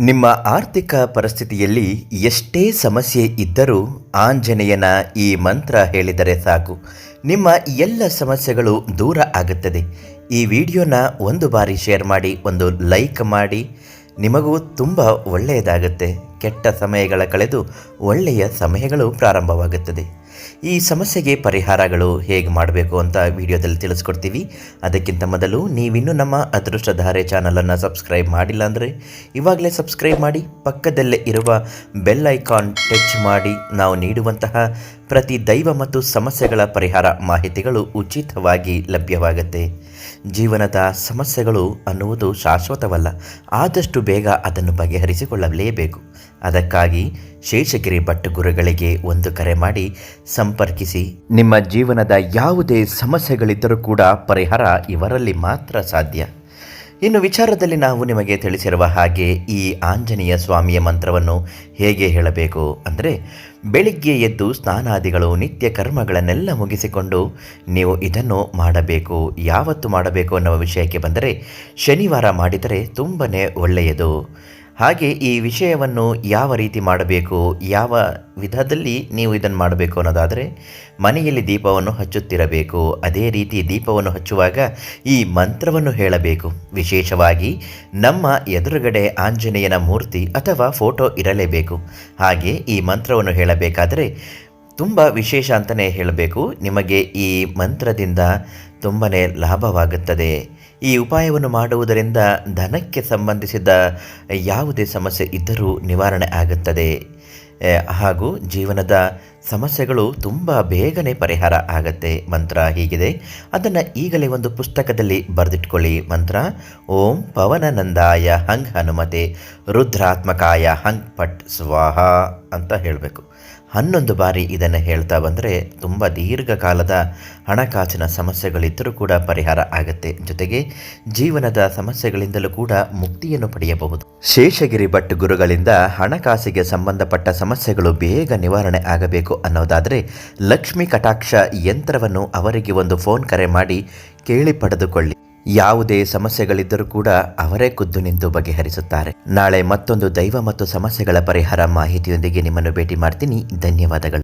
ನಿಮ್ಮ ಆರ್ಥಿಕ ಪರಿಸ್ಥಿತಿಯಲ್ಲಿ ಎಷ್ಟೇ ಸಮಸ್ಯೆ ಇದ್ದರೂ ಆಂಜನೇಯನ ಈ ಮಂತ್ರ ಹೇಳಿದರೆ ಸಾಕು. ನಿಮ್ಮ ಎಲ್ಲ ಸಮಸ್ಯೆಗಳು ದೂರ ಆಗುತ್ತದೆ. ಈ ವಿಡಿಯೋನ ಒಂದು ಬಾರಿ ಶೇರ್ ಮಾಡಿ, ಒಂದು ಲೈಕ್ ಮಾಡಿ. ನಿಮಗೂ ತುಂಬ ಒಳ್ಳೆಯದಾಗುತ್ತೆ. ಕೆಟ್ಟ ಸಮಯಗಳ ಕಳೆದು ಒಳ್ಳೆಯ ಸಮಯಗಳು ಪ್ರಾರಂಭವಾಗುತ್ತದೆ. ಈ ಸಮಸ್ಯೆಗೆ ಪರಿಹಾರಗಳು ಹೇಗೆ ಮಾಡಬೇಕು ಅಂತ ವಿಡಿಯೋದಲ್ಲಿ ತಿಳಿಸ್ಕೊಡ್ತೀವಿ. ಅದಕ್ಕಿಂತ ಮೊದಲು ನೀವಿನ್ನೂ ನಮ್ಮ ಅದೃಷ್ಟಧಾರೆ ಚಾನಲನ್ನು ಸಬ್ಸ್ಕ್ರೈಬ್ ಮಾಡಿಲ್ಲ ಅಂದರೆ ಇವಾಗಲೇ ಸಬ್ಸ್ಕ್ರೈಬ್ ಮಾಡಿ, ಪಕ್ಕದಲ್ಲೇ ಇರುವ ಬೆಲ್ ಐಕಾನ್ ಟಚ್ ಮಾಡಿ. ನಾವು ನೀಡುವಂತಹ ಪ್ರತಿ ದೈವ ಮತ್ತು ಸಮಸ್ಯೆಗಳ ಪರಿಹಾರ ಮಾಹಿತಿಗಳು ಉಚಿತವಾಗಿ ಲಭ್ಯವಾಗುತ್ತೆ. ಜೀವನದ ಸಮಸ್ಯೆಗಳು ಅನ್ನುವುದು ಶಾಶ್ವತವಲ್ಲ, ಆದಷ್ಟು ಬೇಗ ಅದನ್ನು ಬಗೆಹರಿಸಿಕೊಳ್ಳಲೇಬೇಕು. ಅದಕ್ಕಾಗಿ ಶೇಷಗಿರಿ ಭಟ್ ಗುರುಗಳಿಗೆ ಒಂದು ಕರೆ ಮಾಡಿ ಸಂಪರ್ಕಿಸಿ. ನಿಮ್ಮ ಜೀವನದ ಯಾವುದೇ ಸಮಸ್ಯೆಗಳಿದ್ದರೂ ಕೂಡ ಪರಿಹಾರ ಇವರಲ್ಲಿ ಮಾತ್ರ ಸಾಧ್ಯ. ಇನ್ನು ವಿಚಾರದಲ್ಲಿ ನಾವು ನಿಮಗೆ ತಿಳಿಸಿರುವ ಹಾಗೆ ಈ ಆಂಜನೇಯ ಸ್ವಾಮಿಯ ಮಂತ್ರವನ್ನು ಹೇಗೆ ಹೇಳಬೇಕು ಅಂದರೆ, ಬೆಳಿಗ್ಗೆ ಎದ್ದು ಸ್ನಾನಾದಿಗಳು, ನಿತ್ಯ ಕರ್ಮಗಳನ್ನೆಲ್ಲ ಮುಗಿಸಿಕೊಂಡು ನೀವು ಇದನ್ನು ಮಾಡಬೇಕು. ಯಾವತ್ತು ಮಾಡಬೇಕು ಅನ್ನುವ ವಿಷಯಕ್ಕೆ ಬಂದರೆ, ಶನಿವಾರ ಮಾಡಿದರೆ ತುಂಬನೇ ಒಳ್ಳೆಯದು. ಹಾಗೆ ಈ ವಿಷಯವನ್ನು ಯಾವ ರೀತಿ ಮಾಡಬೇಕು, ಯಾವ ವಿಧದಲ್ಲಿ ನೀವು ಇದನ್ನು ಮಾಡಬೇಕು ಅನ್ನೋದಾದರೆ, ಮನೆಯಲ್ಲಿ ದೀಪವನ್ನು ಹಚ್ಚುತ್ತಿರಬೇಕು. ಅದೇ ರೀತಿ ದೀಪವನ್ನು ಹಚ್ಚುವಾಗ ಈ ಮಂತ್ರವನ್ನು ಹೇಳಬೇಕು. ವಿಶೇಷವಾಗಿ ನಮ್ಮ ಎದುರುಗಡೆ ಆಂಜನೇಯನ ಮೂರ್ತಿ ಅಥವಾ ಫೋಟೋ ಇರಲೇಬೇಕು. ಹಾಗೆ ಈ ಮಂತ್ರವನ್ನು ಹೇಳಬೇಕಾದರೆ ತುಂಬ ವಿಶೇಷ ಅಂತಲೇ ಹೇಳಬೇಕು. ನಿಮಗೆ ಈ ಮಂತ್ರದಿಂದ ತುಂಬನೇ ಲಾಭವಾಗುತ್ತದೆ. ಈ ಉಪಾಯವನ್ನು ಮಾಡುವುದರಿಂದ ಧನಕ್ಕೆ ಸಂಬಂಧಿಸಿದ ಯಾವುದೇ ಸಮಸ್ಯೆ ಇದ್ದರೂ ನಿವಾರಣೆ ಆಗುತ್ತದೆ. ಹಾಗೂ ಜೀವನದ ಸಮಸ್ಯೆಗಳು ತುಂಬ ಬೇಗನೆ ಪರಿಹಾರ ಆಗತ್ತೆ. ಮಂತ್ರ ಹೀಗಿದೆ. ಅದನ್ನು ಈಗಲೇ ಒಂದು ಪುಸ್ತಕದಲ್ಲಿ ಬರೆದಿಟ್ಕೊಳ್ಳಿ. ಮಂತ್ರ, ಓಂ ಪವನನಂದಾಯ ಹಂಗ್ ಹನುಮತೆ, ರುದ್ರಾತ್ಮಕಾಯ ಹಂಗ್ ಪಟ್ ಸ್ವಾಹ ಅಂತ ಹೇಳಬೇಕು. ಹನ್ನೊಂದು ಬಾರಿ ಇದನ್ನು ಹೇಳ್ತಾ ಬಂದರೆ ತುಂಬ ದೀರ್ಘಕಾಲದ ಹಣಕಾಸಿನ ಸಮಸ್ಯೆಗಳಿದ್ದರೂ ಕೂಡ ಪರಿಹಾರ ಆಗುತ್ತೆ. ಜೊತೆಗೆ ಜೀವನದ ಸಮಸ್ಯೆಗಳಿಂದಲೂ ಕೂಡ ಮುಕ್ತಿಯನ್ನು ಪಡೆಯಬಹುದು. ಶೇಷಗಿರಿ ಭಟ್ ಗುರುಗಳಿಂದ ಹಣಕಾಸಿಗೆ ಸಂಬಂಧಪಟ್ಟ ಸಮಸ್ಯೆಗಳು ಬೇಗ ನಿವಾರಣೆ ಆಗಬೇಕು ಅನ್ನೋದಾದರೆ ಲಕ್ಷ್ಮಿ ಕಟಾಕ್ಷ ಯಂತ್ರವನ್ನು ಅವರಿಗೆ ಒಂದು ಫೋನ್ ಕರೆ ಮಾಡಿ ಕೇಳಿ ಪಡೆದುಕೊಳ್ಳಿ. ಯಾವುದೇ ಸಮಸ್ಯೆಗಳಿದ್ದರೂ ಕೂಡ ಅವರೇ ಖುದ್ದು ನಿಂತು ಬಗೆಹರಿಸುತ್ತಾರೆ. ನಾಳೆ ಮತ್ತೊಂದು ದೈವ ಮತ್ತು ಸಮಸ್ಯೆಗಳ ಪರಿಹಾರ ಮಾಹಿತಿಯೊಂದಿಗೆ ನಿಮ್ಮನ್ನು ಭೇಟಿ ಮಾಡ್ತೀನಿ. ಧನ್ಯವಾದಗಳು.